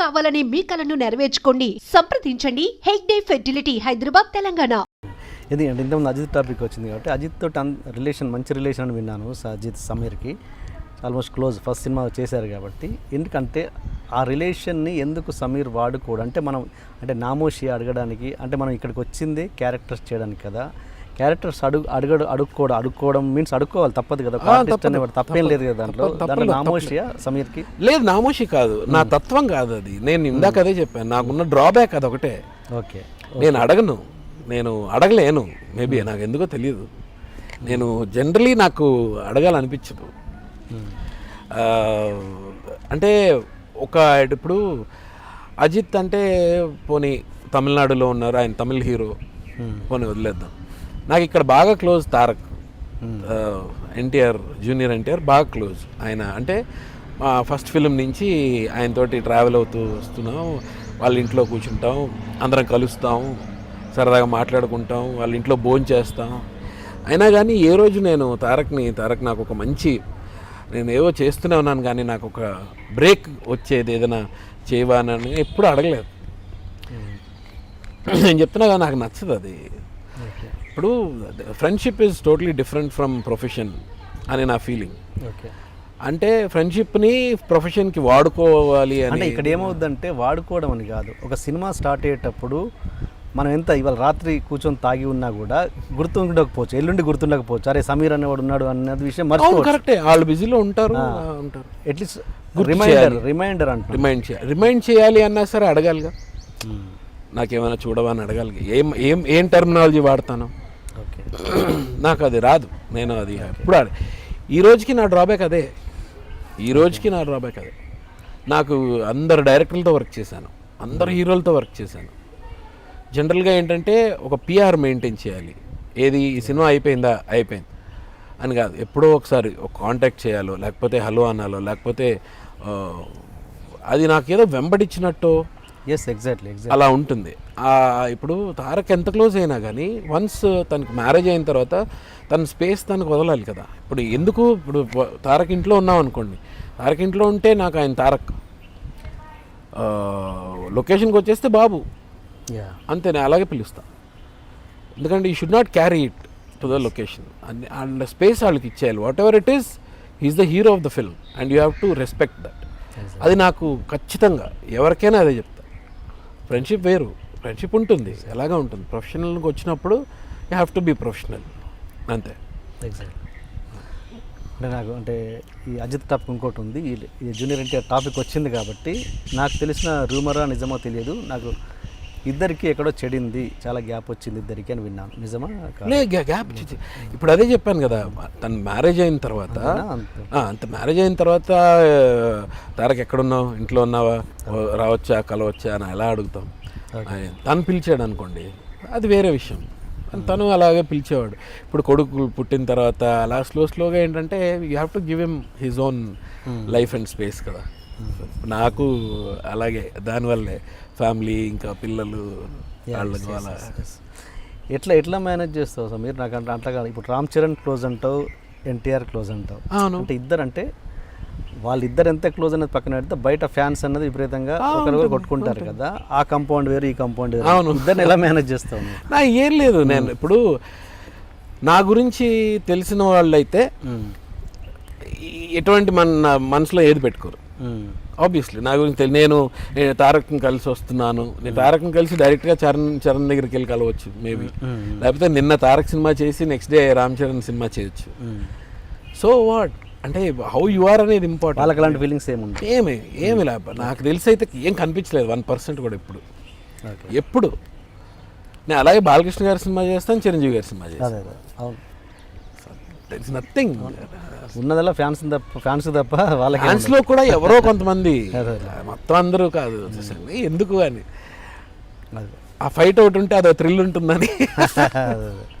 కావాలనే మీ కలను నెరవేర్చుకోండి. సంప్రదించండి. హెగ్డే ఫెర్టిలిటీ హైదరాబాద్ తెలంగాణ. ఎందుకంటే ఇంతకుముందు అజిత్ టాపిక్ వచ్చింది కాబట్టి అజిత్ తోటి రిలేషన్ మంచి రిలేషన్ అని విన్నాను అజిత్ సమీర్కి. ఆల్మోస్ట్ క్లోజ్ ఫస్ట్ సినిమా చేశారు కాబట్టి. ఎందుకంటే ఆ రిలేషన్ని ఎందుకు సమీర్ వాడుకోడు? అంటే మనం అంటే నామోషి అడగడానికి అంటే మనం ఇక్కడికి వచ్చింది క్యారెక్టర్స్ చేయడానికి కదా. క్యారెక్టర్స్ అడుగు అడగడు అడుక్కోవడం అడుక్కోవడం మీన్స్ అడుక్కోవాలి తప్పదు కదా. తప్పేం లేదు కదా దాంట్లో. నామోషియా సమీర్కి? లేదు నామోషి కాదు. నా తత్వం కాదు అది. నేను ఇందాక అదే చెప్పాను. నాకున్న డ్రాబ్యాక్ అదొకటే ఓకే. నేను అడగను. నేను అడగలేను. మేబీ నాకు ఎందుకో తెలియదు నేను జనరలీ నాకు అడగాలనిపించదు. ఆ, అంటే ఒక ఇప్పుడు అజిత్ అంటే పోనీ తమిళనాడులో ఉన్నారు. ఆయన తమిళ్ హీరో. పోనీ వదిలేద్దాం. నాకు ఇక్కడ బాగా క్లోజ్ తారక్. ఎన్టీఆర్ జూనియర్ ఎన్టీఆర్ బాగా క్లోజ్. ఆయన అంటే ఫస్ట్ ఫిలిం నుంచి ఆయనతోటి ట్రావెల్ అవుతూ వస్తున్నాం. వాళ్ళ ఇంట్లో కూర్చుంటాం. అందరం కలుస్తాం. సరదాగా మాట్లాడుకుంటాం. వాళ్ళ ఇంట్లో భోజనం చేస్తాం. అయినా కానీ ఏ రోజు నేను తారక్ని తారక్ నాకు ఒక మంచి నేను ఏవో చేస్తూనే ఉన్నాను కానీ నాకు ఒక బ్రేక్ వచ్చేది ఏదైనా చేయవానని ఎప్పుడు అడగలేదు. నేను చెప్తున్నా కదా నాకు నచ్చదు అది. ఇప్పుడు friendship is totally different from profession అని నా ఫీలింగ్. ఓకే. అంటే ఫ్రెండ్షిప్ని ప్రొఫెషన్కి వాడుకోవాలి అంటే ఇక్కడ ఏమవుద్దంటే వాడుకోవడం అని కాదు. ఒక సినిమా స్టార్ట్ అయ్యేటప్పుడు మనం ఎంత ఇవాళ రాత్రి కూర్చొని తాగి ఉన్నా కూడా గుర్తుండకపోవచ్చు. ఎల్లుండి గుర్తుండకపోవచ్చు. అరే సమీర్ అనేవాడు ఉన్నాడు అన్నది విషయం మర్చిపోవచ్చు. కరెక్టే. వాళ్ళు బిజీలో ఉంటారు ఉంటారు. అట్లీస్ట్ గుర్తు రిమైండర్. రిమైండర్ అంటాం. రిమైండ్ చేయాలి. రిమైండ్ చేయాలి అన్నా సరే అడగాలిగా. నాకేమైనా చూడవా అని అడగాలి ఏం ఏం ఏం టెర్మినాలజీ వాడతాను? నాకు అది రాదు నేను అది ఎప్పుడు ఈ రోజుకి నా డ్రాబ్యాక్ అదే. ఈ రోజుకి నా డ్రాబ్యాక్ అదే. నాకు అందరు డైరెక్టర్లతో వర్క్ చేశాను. అందరు హీరోలతో వర్క్ చేశాను. జనరల్గా ఏంటంటే ఒక పిఆర్ మెయింటైన్ చేయాలి. ఏది ఈ సినిమా అయిపోయిందా? అయిపోయింది. అని కాదు. ఎప్పుడో ఒకసారి ఒక కాంటాక్ట్ చేయాలో లేకపోతే హలో అనాలో లేకపోతే అది నాకేదో వెంబడించినట్టు ఎస్ ఎగ్జాక్ట్లీ ఎగ్జాక్ట్ అలా ఉంటుంది. ఇప్పుడు తారక్ ఎంత క్లోజ్ అయినా కానీ వన్స్ తనకు మ్యారేజ్ అయిన తర్వాత తన స్పేస్ తనకు వదలాలి కదా. ఇప్పుడు ఎందుకు? ఇప్పుడు తారక్ ఇంట్లో ఉన్నాం అనుకోండి. తారక్ ఇంట్లో ఉంటే నాకు ఆయన తారక్. లొకేషన్కి వచ్చేస్తే బాబు. యా అంతే నేను అలాగే పిలుస్తా. ఎందుకంటే ఈ should not carry it to the location and space వాళ్ళకి ఇచ్చేయాలి. Whatever it is he's the hero of the film and you have to respect that అది నాకు ఖచ్చితంగా ఎవరికైనా అదే చెప్తా. ఫ్రెండ్షిప్ వేరు. ఫ్రెండ్షిప్ ఉంటుంది. ఎలాగా ఉంటుంది. ప్రొఫెషనల్కి వచ్చినప్పుడు you have to be professional. అంతే. ఎగ్జాక్ట్ అంటే నాకు అంటే ఈ అజిత్ టాపిక్ ఇంకోటి ఉంది. ఈ ఈ జూనియర్ ఎన్టీఆర్ టాపిక్ వచ్చింది కాబట్టి నాకు తెలిసిన రూమరా నిజమో తెలియదు. నాకు ఇద్దరికి ఎక్కడో చెడింది చాలా గ్యాప్ వచ్చింది ఇద్దరికి అని విన్నాను. నిజమా? లే గ్యా- గ్యాప్ ఇప్పుడు అదే చెప్పాను కదా తను మ్యారేజ్ అయిన తర్వాత? అంతే. మ్యారేజ్ అయిన తర్వాత తారక్ ఎక్కడున్నావు? ఇంట్లో ఉన్నావా? రావచ్చా? కలవచ్చా? అని ఎలా అడుగుతాం. తను పిలిచాడు అనుకోండి అది వేరే విషయం. తను అలాగే పిలిచేవాడు. ఇప్పుడు కొడుకు పుట్టిన తర్వాత అలా స్లో స్లోగా ఏంటంటే you have to give him his own life and space కదా. నాకు అలాగే దానివల్లే ఫ్యామిలీ ఇంకా పిల్లలు వాళ్ళకు అలా ఎట్లా ఎట్లా మేనేజ్ చేస్తావు సార్ మీరు నాకు అంటే అట్లా కాదు. ఇప్పుడు రామ్ చరణ్ క్లోజ్ అంటావు ఎన్టీఆర్ క్లోజ్ అంటావు. అవును. అంటే ఇద్దరు అంటే వాళ్ళిద్దరు ఎంత క్లోజ్ అనేది పక్కన పెడితే బయట ఫ్యాన్స్ అన్నది విపరీతంగా ఒకరు కొట్టుకుంటారు కదా. ఆ కంపౌండ్ వేరు ఈ కంపౌండ్ వేరు. అవును. ఇద్దరిని ఎలా మేనేజ్ చేస్తావు? నా ఏం లేదు. నేను ఇప్పుడు నా గురించి తెలిసిన వాళ్ళైతే ఈ- ఎటువంటి మన మనసులో ఏది పెట్టుకోరు. ఆబ్వియస్లీ నా గురించి తెలి నేను నేను తారక్ని కలిసి వస్తున్నాను. నేను తారక్ని కలిసి డైరెక్ట్గా చరణ్ చరణ్ దగ్గరికి వెళ్ళి కలవచ్చు మేబీ లేకపోతే నిన్న తారక్ సినిమా చేసి next day Ram Charan cinema చేయొచ్చు. సో వాట్ అంటే హౌ యు ఆర్ అనేది ఇంపార్టెంట్ వాళ్ళకి అలాంటి ఫీలింగ్స్ ఏముండవు ఏమి ఏమి లే నాకు తెలిసి అయితే ఏం కనిపించలేదు వన్ పర్సెంట్ కూడా ఎప్పుడు. ఎప్పుడు? నేను అలాగే బాలకృష్ణ గారి సినిమా చేస్తాను చిరంజీవి గారి సినిమా చేస్తాను. అవును. ఇట్స్ నథింగ్ ఉన్నదల్లా ఫ్యాన్స్ తప్ప ఫ్యాన్స్ తప్ప వాళ్ళకి ఫ్యాన్స్లో కూడా ఎవరో కొంతమంది. మొత్తం అందరూ కాదు. ఎందుకు అని. ఆ ఫైట్ ఒకటి ఉంటే అదో థ్రిల్ ఉంటుందని.